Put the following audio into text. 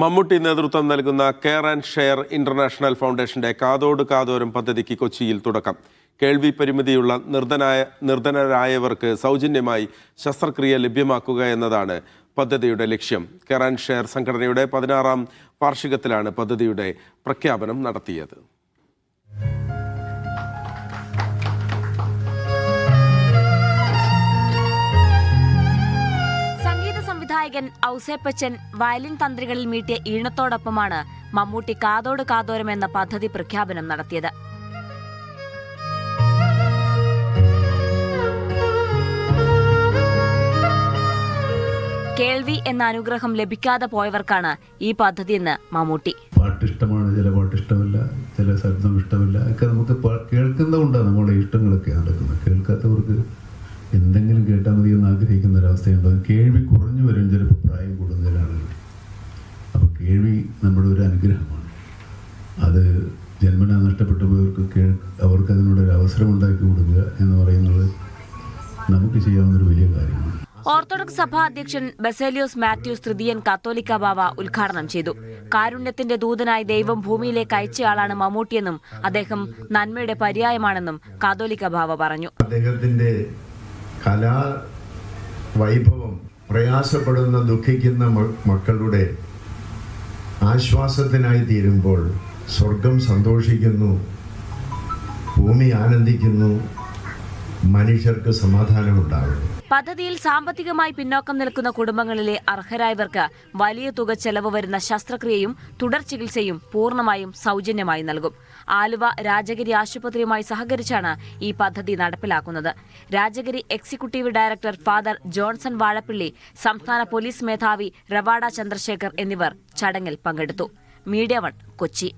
മമ്മൂട്ടി നേതൃത്വം നൽകുന്ന care and share international ഫൗണ്ടേഷന്റെ കാതോട് കാതോരം പദ്ധതിക്ക് കൊച്ചിയിൽ തുടക്കം. കേൾവി പരിമിതിയുള്ള നിർധനായ നിർധനരായവർക്ക് സൗജന്യമായി ശസ്ത്രക്രിയ ലഭ്യമാക്കുക എന്നതാണ് പദ്ധതിയുടെ ലക്ഷ്യം. കെയർ ആൻഡ് ഷെയർ സംഘടനയുടെ പതിനാറാം വാർഷികത്തിലാണ് പദ്ധതിയുടെ പ്രഖ്യാപനം നടത്തിയത്. സംവിധായകൻ ഔസേപ്പച്ചൻ വയലിൻ തന്ത്രികളിൽ മീട്ടിയ ഈണത്തോടൊപ്പമാണ് മമ്മൂട്ടി കാതോട് കാതോരം എന്ന പദ്ധതി പ്രഖ്യാപനം നടത്തിയത്. കേൾവി എന്ന അനുഗ്രഹം ലഭിക്കാതെ പോയവർക്കാണ് ഈ പദ്ധതി എന്ന് മമ്മൂട്ടി. പാട്ട് ഇഷ്ടമാണ് ചില പാട്ട് ഇഷ്ടമല്ല ചില ശബ്ദം ഇഷ്ടമില്ല ഒക്കെ നമുക്ക് കേൾക്കുന്നതുകൊണ്ടാണ് നമ്മുടെ ഇഷ്ടങ്ങളൊക്കെ നടക്കുന്നത്. കേൾക്കാത്തവർക്ക് എന്തെങ്കിലും കേട്ടാൽ മതി എന്ന് ആഗ്രഹിക്കുന്ന ഒരവസ്ഥയുണ്ട്. കേൾവി കുറഞ്ഞു വരും ചിലപ്പോൾ പ്രായം കൂടുന്നതിലാണെങ്കിൽ അപ്പോൾ കേൾവി നമ്മുടെ ഒരു അനുഗ്രഹമാണ്. അത് ജന്മന നഷ്ടപ്പെട്ടു പോയവർക്ക് കേൾ അവർക്ക് അതിനുള്ളൊരു അവസരം ഉണ്ടാക്കി കൊടുക്കുക എന്ന് പറയുന്നത് നമുക്ക് ചെയ്യാവുന്നൊരു വലിയ കാര്യമാണ്. ഓർത്തഡോക്സ് സഭാ അധ്യക്ഷൻ ബസേലിയോസ് മാത്യൂസ് തൃതീയൻ കത്തോലിക്ക ബാവ ഉദ്ഘാടനം ചെയ്തു. കാരുണ്യത്തിന്റെ ദൂതനായി ദൈവം ഭൂമിയിലേക്ക് അയച്ചയാളാണ് മമ്മൂട്ടിയെന്നും അദ്ദേഹം നന്മയുടെ പര്യായമാണെന്നും കാതോലിക്ക ബാവ പറഞ്ഞു. അദ്ദേഹത്തിന്റെ കലാ വൈഭവം പ്രയാസപ്പെടുന്ന ദുഃഖിക്കുന്ന മക്കളുടെ ആശ്വാസത്തിനായി തീരുമ്പോൾ സ്വർഗം സന്തോഷിക്കുന്നു ഭൂമി ആനന്ദിക്കുന്നു മനുഷ്യർക്ക് സമാധാനമുണ്ടാകുന്നു പദ്ധതിയിൽ സാമ്പത്തികമായി പിന്നോക്കം നിൽക്കുന്ന കുടുംബങ്ങളിലെ അർഹരായവർക്ക് വലിയ തുക ചെലവ് വരുന്ന ശസ്ത്രക്രിയയും തുടർ ചികിത്സയും പൂർണമായും സൗജന്യമായി നൽകും. ആലുവ രാജഗിരി ആശുപത്രിയുമായി സഹകരിച്ചാണ് ഈ പദ്ധതി നടപ്പിലാക്കുന്നത്. Rajagiri executive director father Johnson Vazhappilly സംസ്ഥാന പോലീസ് മേധാവി റവാഡ ചന്ദ്രശേഖർ എന്നിവർ ചടങ്ങിൽ പങ്കെടുത്തു. Media One Kochi.